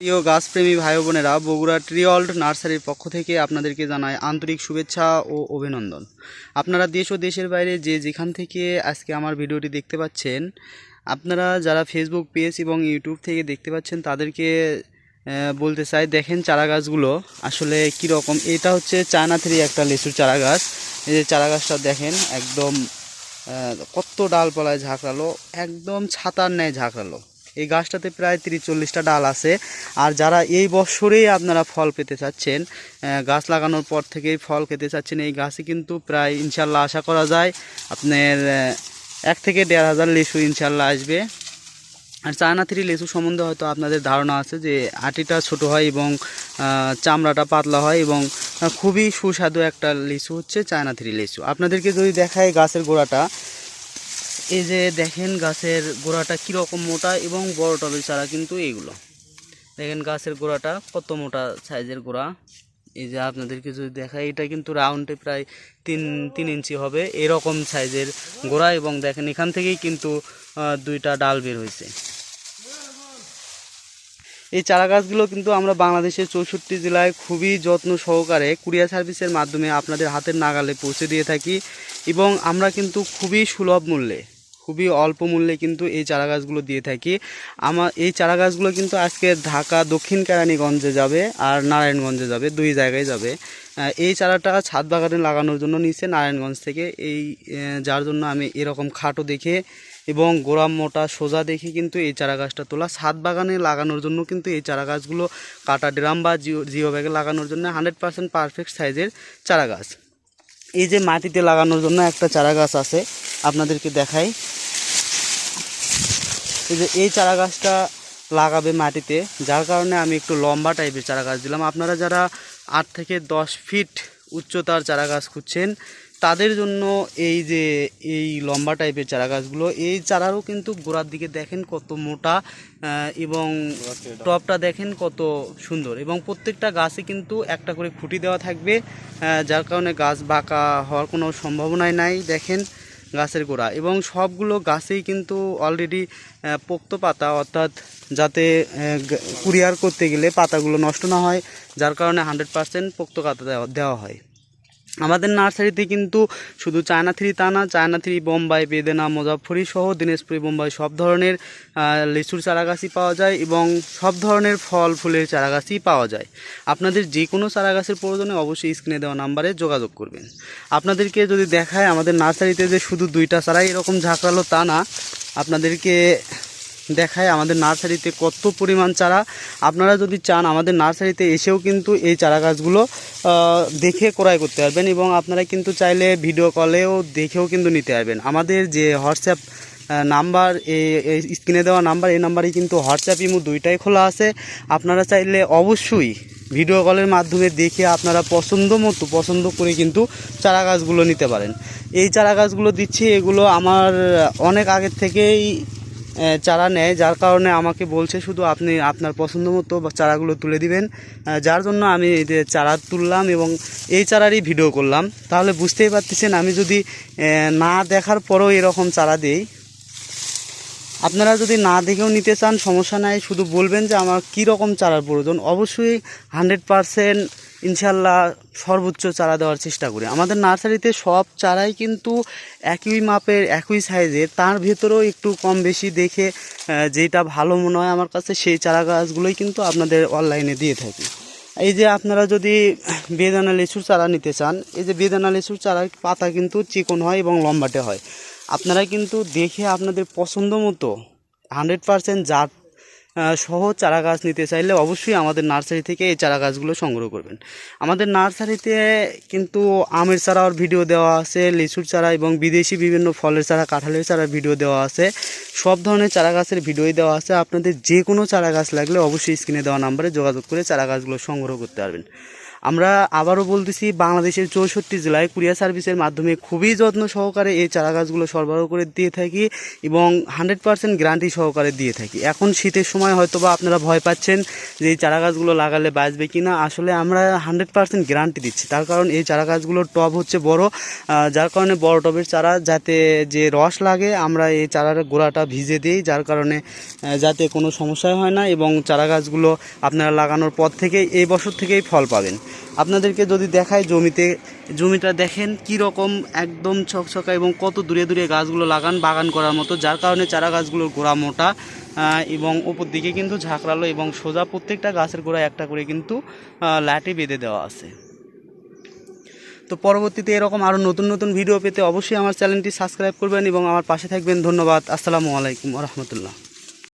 প্রিয় গাছপ্রেমী ভাই বোনেরা, বগুড়া ট্রিঅল্ড নার্সারির পক্ষ থেকে আপনাদেরকে জানায় আন্তরিক শুভেচ্ছা ও অভিনন্দন। আপনারা দেশ ও দেশের বাইরে যে যেখান থেকে আজকে আমার ভিডিওটি দেখতে পাচ্ছেন, আপনারা যারা ফেসবুক পেজ এবং ইউটিউব থেকে দেখতে পাচ্ছেন, তাদেরকে বলতে চাই, দেখেন চারা গাছগুলো আসলে কীরকম। এটা হচ্ছে চায়না থ্রি একটা লিচুর চারা গাছ এই যে চারা গাছটা দেখেন, একদম কত ডালপালায় ঝাঁকড়ালো, একদম ছাতার ন্যায় ঝাঁকড়ালো। এই গাছটাতে প্রায় তিরিশ চল্লিশটা ডাল আছে। আর যারা এই বছরেই আপনারা ফল পেতে চাচ্ছেন গাছ লাগানোর পর থেকেই ফল খেতে চাচ্ছেন, এই গাছে কিন্তু প্রায় ইনশাল্লাহ আশা করা যায় আপনার এক থেকে দেড় হাজার লিচু ইনশাল্লাহ আসবে। আর চায়না থ্রি লিচু সম্বন্ধে হয়তো আপনাদের ধারণা আছে যে আটিটা ছোট হয় এবং চামড়াটা পাতলা হয় এবং খুবই সুস্বাদু একটা লিচু হচ্ছে চায়না থ্রি লিচু আপনাদেরকে যদি দেখায় গাছের গোড়াটা এই যে দেখেন গাছের গোড়াটা কীরকম মোটা এবং বড় টবের চারা কিন্তু এইগুলো দেখেন গাছের গোড়াটা কত মোটা সাইজের গোড়া। এই যে আপনাদেরকে যদি দেখাই, এটা কিন্তু রাউন্ডে প্রায় তিন তিন ইঞ্চি হবে এরকম সাইজের গোড়া এবং দেখেন এখান থেকেই কিন্তু দুইটা ডাল বের হয়েছে। এই চারা গাছগুলো কিন্তু আমরা বাংলাদেশের চৌষট্টি জেলায় খুবই যত্ন সহকারে কুরিয়ার সার্ভিসের মাধ্যমে আপনাদের হাতের নাগালে পৌঁছে দিয়ে থাকি এবং আমরা কিন্তু খুবই সুলভ মূল্যে খুবই অল্প মূল্যে কিন্তু এই চারা গাছগুলো দিয়ে থাকি। আমার এই চারা গাছগুলো কিন্তু আজকে ঢাকা, দক্ষিণ কেরানীগঞ্জে যাবে আর নারায়ণগঞ্জে যাবে, দুই জায়গায় যাবে। এই চারাটা ছাদ বাগানে লাগানোর জন্য নিচে নারায়ণগঞ্জ থেকে। এই যার জন্য আমি এরকম খাটো দেখে এবং গোড়া মোটা সোজা দেখে কিন্তু এই চারা গাছটা তোলা। ছাদ বাগানে লাগানোর জন্য কিন্তু এই চারা গাছগুলো কাটা ড্রাম বা জিও জিও ব্যাগে লাগানোর জন্য হান্ড্রেড পার্সেন্ট পারফেক্ট সাইজের চারা গাছ এই যে মাটিতে লাগানোর জন্য একটা চারা গাছ আছে, আপনাদেরকে দেখাই। এই যে এই চারা গাছটা লাগাবে মাটিতে, যার কারণে আমি একটু লম্বা টাইপের চারা গাছ দিলাম। আপনারা যারা আট থেকে দশ ফিট উচ্চতার চারা গাছ খুঁজছেন, তাদের জন্য এই যে এই লম্বা টাইপের চারা গাছগুলো এই চারারও কিন্তু গোড়ার দিকে দেখেন কত মোটা এবং টপটা দেখেন কত সুন্দর। এবং প্রত্যেকটা গাছে কিন্তু একটা করে খুঁটি দেওয়া থাকবে যার কারণে গাছ বাঁকা হওয়ার কোনো সম্ভাবনাই নাই। দেখেন গাছের গোড়া এবং সবগুলো গাছেই কিন্তু অলরেডি পোক্ত পাতা অর্থাৎ যাতে কুরিয়ার করতে গেলে পাতাগুলো নষ্ট না হয়, যার কারণে হান্ড্রেড পার্সেন্ট পোক্ত পাতা দেওয়া হয়। আমাদের নার্সারিতে কিন্তু শুধু চায়না থ্রি তা না, চায়না থ্রি বোম্বাই, বেদেনা মুজাফরি সহ দিনাজপুরি বোম্বাই সব ধরনের লিচুর চারাগাছই পাওয়া যায় এবং সব ধরনের ফল, ফুলের চারাগাছই পাওয়া যায়। আপনাদের যে কোনো চারাগাছের প্রয়োজনে অবশ্যই স্ক্রিনে দেওয়া নাম্বারে যোগাযোগ করবেন। আপনাদেরকে যদি দেখায় আমাদের নার্সারিতে যে শুধু দুইটা চারাই এরকম ঝাঁকড়ালো তা না, আপনাদেরকে দেখায় আমাদের নার্সারিতে কত পরিমাণ চারা। আপনারা যদি চান আমাদের নার্সারিতে এসেও কিন্তু এই চারা গাছগুলো দেখে ক্রয় করতে পারবেন এবং আপনারা কিন্তু চাইলে ভিডিও কলেও দেখেও কিন্তু নিতে পারবেন। আমাদের যে হোয়াটসঅ্যাপ নাম্বার এই স্ক্রিনে দেওয়া নাম্বার, এই নাম্বারেই কিন্তু হোয়াটসঅ্যাপ ইমো দুইটাই খোলা আছে। আপনারা চাইলে অবশ্যই ভিডিও কলের মাধ্যমে দেখে আপনারা পছন্দ মতো, পছন্দ করে কিন্তু চারা গাছগুলো নিতে পারেন। এই চারা গাছগুলো দিচ্ছি, এগুলো আমার অনেক আগের থেকেই চারা নেয়, যার কারণে আমাকে বলছে শুধু আপনি আপনার পছন্দ মতো চারাগুলো তুলে দিবেন। যার জন্য আমি চারা তুললাম এবং এই চারারই ভিডিও করলাম। তাহলে বুঝতেই পারতেছেন, আমি যদি না দেখার পরেও এরকম চারা দিই। আপনারা যদি না দেখেও নিতে চান, সমস্যা নাই। শুধু বলবেন যে আমার কী রকম চারার প্রয়োজন। অবশ্যই হান্ড্রেড পারসেন্ট ইনশাল্লাহ সর্বোচ্চ চারা দেওয়ার চেষ্টা করি। আমাদের নার্সারিতে সব চারাই কিন্তু একই মাপের, একই সাইজের। তার ভেতরেও একটু কম বেশি দেখে যেটা ভালো মনে হয় আমার কাছে, সেই চারা গাছগুলোই কিন্তু আপনাদের অনলাইনে দিয়ে থাকি। এই যে আপনারা যদি বেদানা লিচুর চারা নিতে চান, এই যে বেদানা লিচুর চারার পাতা কিন্তু চিকন হয় এবং লম্বাটে হয়। আপনারা কিন্তু দেখে আপনাদের পছন্দ মতো হান্ড্রেড পারসেন্ট জাত সহ চারা গাছ নিতে চাইলে অবশ্যই আমাদের নার্সারি থেকে এই চারা গাছগুলো সংগ্রহ করবেন। আমাদের নার্সারিতে কিন্তু আমের চারার ভিডিও দেওয়া আছে, লিচুর চারা এবং বিদেশি বিভিন্ন ফলের চারা, কাঁঠালের চারা ভিডিও দেওয়া আছে। সব ধরনের চারা গাছের ভিডিওই দেওয়া আছে। আপনাদের যে কোনো চারা গাছ লাগলে অবশ্যই স্ক্রিনে দেওয়া নাম্বারে যোগাযোগ করে চারা গাছগুলো সংগ্রহ করতে পারবেন। আমরা আবারও বলতেছি, বাংলাদেশের চৌষট্টি জেলায় কুরিয়ার সার্ভিসের মাধ্যমে খুবই যত্ন সহকারে এই চারা গাছগুলো সরবরাহ করে দিয়ে থাকি এবং হান্ড্রেড পার্সেন্ট গ্যারান্টি সহকারে দিয়ে থাকি। এখন শীতের সময় হয়তো বা আপনারা ভয় পাচ্ছেন যে এই চারা গাছগুলো লাগালে বাঁচবে কি না আসলে আমরা হান্ড্রেড পার্সেন্ট গ্যারান্টি দিচ্ছি। তার কারণ এই চারা গাছগুলোর টব হচ্ছে বড় যার কারণে বড় টবের চারা যাতে যে রস লাগে, আমরা এই চারার গোড়াটা ভিজে দিই, যার কারণে যাতে কোনো সমস্যা হয় না এবং চারা গাছগুলো আপনারা লাগানোর পর থেকেই এই বছর থেকেই ফল পাবেন। আপনাদেরকে যদি দেখায় জমিতে, জমিটা দেখেন কি রকম একদম ছকছকা এবং কত দূরে দূরে গাছগুলো লাগান, বাগান করার মতো, যার কারণে চারা গাছগুলোর গোড়া মোটা এবং উপর দিকে কিন্তু ঝাঁকড়ালো এবং সোজা প্রত্যেকটা গাছের গোড়ায় একটা করে কিন্তু লাঠি বেঁধে দেওয়া আছে। তো পরবর্তীতে এরকম আরও নতুন নতুন ভিডিও পেতে অবশ্যই আমার চ্যানেলটি সাবস্ক্রাইব করবেন এবং আমার পাশে থাকবেন। ধন্যবাদ। আসসালামু আলাইকুম রহমতুল্লাহ।